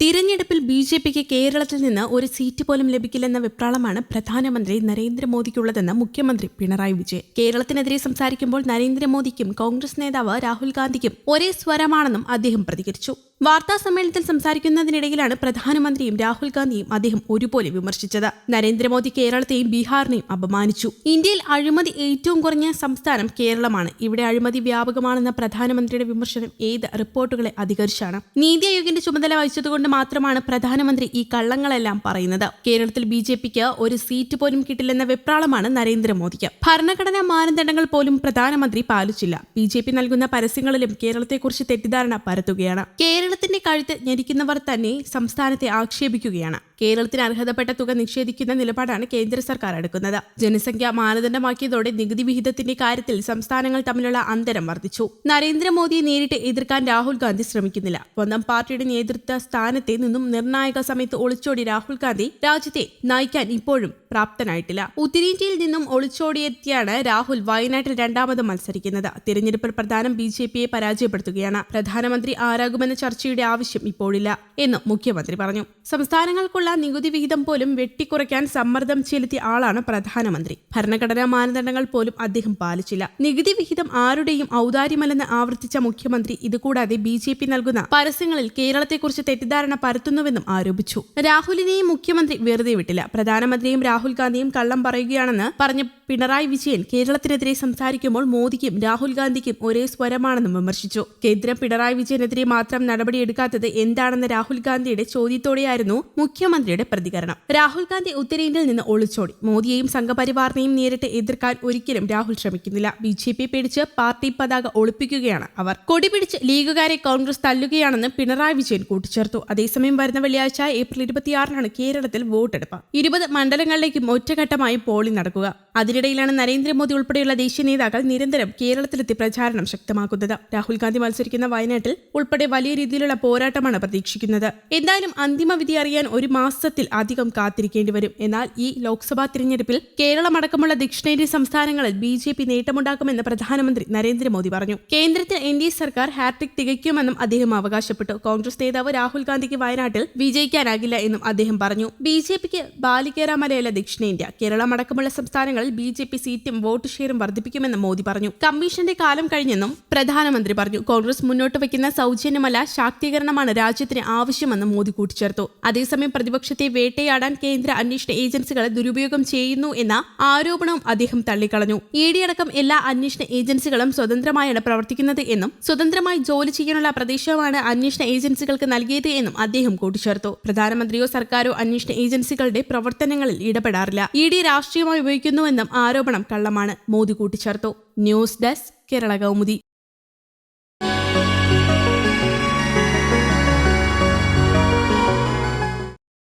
തിരഞ്ഞെടുപ്പിൽ B J പിക്ക് കേരളത്തിൽ നിന്ന് ഒരു സീറ്റ് പോലും ലഭിക്കില്ലെന്ന വിപ്രാളമാണ് പ്രധാനമന്ത്രി നരേന്ദ്രമോദിക്കുള്ളതെന്ന് മുഖ്യമന്ത്രി പിണറായി വിജയൻ. കേരളത്തിനെതിരെ സംസാരിക്കുമ്പോൾ നരേന്ദ്രമോദിക്കും കോൺഗ്രസ് നേതാവ് രാഹുൽ ഗാന്ധിക്കും ഒരേ സ്വരമാണെന്നും അദ്ദേഹം പ്രതികരിച്ചു. വാർത്താ സമ്മേളനത്തിൽ സംസാരിക്കുന്നതിനിടയിലാണ് പ്രധാനമന്ത്രിയും രാഹുൽ ഗാന്ധിയും അദ്ദേഹം ഒരുപോലെ വിമർശിച്ചത്. നരേന്ദ്രമോദി കേരളത്തെയും ബീഹാറിനെയും അപമാനിച്ചു. ഇന്ത്യയിൽ അഴിമതി ഏറ്റവും കുറഞ്ഞ സംസ്ഥാനം കേരളമാണ്. ഇവിടെ അഴിമതി വ്യാപകമാണെന്ന പ്രധാനമന്ത്രിയുടെ വിമർശനം ഏത് റിപ്പോർട്ടുകളെ അധികരിച്ചാണ്? നീതി ആയോഗിന്റെ ചുമതല വഹിച്ചതുകൊണ്ട് മാത്രമാണ് പ്രധാനമന്ത്രി ഈ കള്ളങ്ങളെല്ലാം പറയുന്നത്. കേരളത്തിൽ ബി ജെ പിക്ക് ഒരു സീറ്റ് പോലും കിട്ടില്ലെന്ന വെപ്രാളമാണ് നരേന്ദ്രമോദിക്ക്. ഭരണഘടനാ മാനദണ്ഡങ്ങൾ പോലും പ്രധാനമന്ത്രി പാലിച്ചില്ല. ബി ജെ പി നൽകുന്ന പരസ്യങ്ങളിലും കേരളത്തെക്കുറിച്ച് തെറ്റിദ്ധാരണ പരത്തുകയാണ്. കേരളത്തിന്റെ കഴുത്ത് ഞെരിക്കുന്നവർ തന്നെ സംസ്ഥാനത്തെ ആക്ഷേപിക്കുകയാണ്. കേരളത്തിന് അർഹതപ്പെട്ട തുക നിഷേധിക്കുന്ന നിലപാടാണ് കേന്ദ്ര സർക്കാർ എടുക്കുന്നത്. ജനസംഖ്യ മാനദണ്ഡമാക്കിയതോടെ നികുതി വിഹിതത്തിന്റെ കാര്യത്തിൽ സംസ്ഥാനങ്ങൾ തമ്മിലുള്ള അന്തരം വർദ്ധിച്ചു. നരേന്ദ്രമോദിയെ നേരിട്ട് എതിർക്കാൻ രാഹുൽ ഗാന്ധി ശ്രമിക്കുന്നില്ല. സ്വന്തം പാർട്ടിയുടെ നേതൃത്വ സ്ഥാനത്തെ നിന്നും നിർണായക സമയത്ത് ഒളിച്ചോടി രാഹുൽ ഗാന്ധി രാജ്യത്തെ നയിക്കാൻ ഇപ്പോഴും പ്രാപ്തനായിട്ടില്ല. ഉത്തരേന്ത്യയിൽ നിന്നും ഒളിച്ചോടിയെത്തിയാണ് രാഹുൽ വയനാട്ടിൽ രണ്ടാമത് മത്സരിക്കുന്നത്. തിരഞ്ഞെടുപ്പിൽ പ്രധാനം ബി ജെ പിയെ പരാജയപ്പെടുത്തുകയാണ്. പ്രധാനമന്ത്രി ആരാകുമെന്ന ചർച്ചയുടെ ആവശ്യം ഇപ്പോഴില്ല എന്നും മുഖ്യമന്ത്രി പറഞ്ഞു. സംസ്ഥാനങ്ങൾക്കുള്ള നികുതി വിഹിതം പോലും വെട്ടിക്കുറയ്ക്കാൻ സമ്മർദ്ദം ചെലുത്തിയ ആളാണ് പ്രധാനമന്ത്രി. ഭരണഘടനാ മാനദണ്ഡങ്ങൾ പോലും അദ്ദേഹം പാലിച്ചില്ല. നികുതി വിഹിതം ആരുടെയും ഔദാര്യമല്ലെന്ന് ആവർത്തിച്ച മുഖ്യമന്ത്രി ഇതുകൂടാതെ ബി ജെ പി നൽകുന്ന പരസ്യങ്ങളിൽ കേരളത്തെക്കുറിച്ച് തെറ്റിദ്ധാരണ പരത്തുന്നുവെന്നും ആരോപിച്ചു. രാഹുലിനെയും മുഖ്യമന്ത്രി വെറുതെ വിട്ടില്ല. പ്രധാനമന്ത്രിയും രാഹുൽ ഗാന്ധിയും കള്ളം പറയുകയാണെന്ന് പറഞ്ഞ പിണറായി വിജയൻ കേരളത്തിനെതിരെ സംസാരിക്കുമ്പോൾ മോദിക്കും രാഹുൽ ഗാന്ധിക്കും ഒരേ സ്വരമാണെന്നും വിമർശിച്ചു. കേന്ദ്രം പിണറായി വിജയനെതിരെ മാത്രം നടപടിയെടുക്കാത്തത് എന്താണെന്ന രാഹുൽ ഗാന്ധിയുടെ ചോദ്യത്തോടെയായിരുന്നു മുഖ്യമന്ത്രിയുടെ പ്രതികരണം. രാഹുൽ ഗാന്ധി ഉത്തരേന്ത്യയിൽ നിന്ന് ഒളിച്ചോടി. മോദിയെയും സംഘപരിവാറിനെയും നേരിട്ട് എതിർക്കാൻ ഒരിക്കലും രാഹുൽ ശ്രമിക്കുന്നില്ല. ബി ജെ പി പേടിച്ച് പാർട്ടി പതാക ഒളിപ്പിക്കുകയാണ് അവർ. കൊടിപിടിച്ച് ലീഗുകാരെ കോൺഗ്രസ് തല്ലുകയാണെന്ന് പിണറായി വിജയൻ കൂട്ടിച്ചേർത്തു. അതേസമയം വരുന്ന വെള്ളിയാഴ്ച ഏപ്രിൽ ഇരുപത്തിയാറിനാണ് കേരളത്തിൽ വോട്ടെടുപ്പ്. ഇരുപത് മണ്ഡലങ്ങളിലേക്കും ഒറ്റഘട്ടമായി പോളി നടക്കുക അതിനിടയിലാണ് നരേന്ദ്രമോദി ഉൾപ്പെടെയുള്ള ദേശീയ നേതാക്കൾ നിരന്തരം കേരളത്തിലെത്തി പ്രചാരണം ശക്തമാക്കുന്നത്. രാഹുൽ ഗാന്ധി മത്സരിക്കുന്ന വയനാട്ടിൽ ഉൾപ്പെടെ വലിയ രീതിയിലുള്ള പോരാട്ടമാണ് പ്രതീക്ഷിക്കുന്നത്. എന്തായാലും അന്തിമ വിധി അറിയാൻ ഒരു മാസത്തിൽ അധികം കാത്തിരിക്കേണ്ടി വരും. എന്നാൽ ഈ ലോക്സഭാ തിരഞ്ഞെടുപ്പിൽ കേരളമടക്കമുള്ള ദക്ഷിണേന്ത്യൻ സംസ്ഥാനങ്ങളിൽ ബി ജെ പി നേട്ടമുണ്ടാക്കുമെന്ന് പ്രധാനമന്ത്രി നരേന്ദ്രമോദി പറഞ്ഞു. കേന്ദ്രത്തിൽ എൻ ഡി എ സർക്കാർ ഹാട്രിക് തികയ്ക്കുമെന്നും അദ്ദേഹം അവകാശപ്പെട്ടു. കോൺഗ്രസ് നേതാവ് രാഹുൽ ഗാന്ധിക്ക് വയനാട്ടിൽ വിജയിക്കാനാകില്ല എന്നും അദ്ദേഹം പറഞ്ഞു. ബി ജെ പിക്ക് ബാലികേരാമലയല്ല ദക്ഷിണേന്ത്യ. കേരളമടക്കമുള്ള സംസ്ഥാനങ്ങളിൽ ബി ജെ പി സീറ്റും വോട്ട് ഷെയറും വർദ്ധിപ്പിക്കുമെന്നും മോദി പറഞ്ഞു. കമ്മീഷന്റെ കാലം കഴിഞ്ഞെന്നും പ്രധാനമന്ത്രി പറഞ്ഞു. കോൺഗ്രസ് മുന്നോട്ട് വയ്ക്കുന്ന സൗജന്യമല്ല ശാക്തീകരണമാണ് രാജ്യത്തിന് ആവശ്യമെന്നും മോദി കൂട്ടിച്ചേർത്തു. അതേസമയം പ്രതിപക്ഷത്തെ വേട്ടയാടാൻ കേന്ദ്ര അന്വേഷണ ഏജൻസികളെ ദുരുപയോഗം ചെയ്യുന്നു എന്ന ആരോപണവും അദ്ദേഹം തള്ളിക്കളഞ്ഞു. ഇ ഡി അടക്കം എല്ലാ അന്വേഷണ ഏജൻസികളും സ്വതന്ത്രമായാണ് പ്രവർത്തിക്കുന്നത് എന്നും സ്വതന്ത്രമായി ജോലി ചെയ്യാനുള്ള പ്രദേശമാണ് അന്വേഷണ ഏജൻസികൾക്ക് നൽകിയത് എന്നും അദ്ദേഹം കൂട്ടിച്ചേർത്തു. പ്രധാനമന്ത്രിയോ സർക്കാരോ അന്വേഷണ ഏജൻസികളുടെ പ്രവർത്തനങ്ങളിൽ ഇടപെടാറില്ല. ഇ ഡി രാഷ്ട്രീയമായി ഉപയോഗിക്കുന്നുവെന്നും ആരോപണം കള്ളമാണ്. മോദി കൂട്ടിച്ചേർത്തു. News desk Kerala Kaumudi.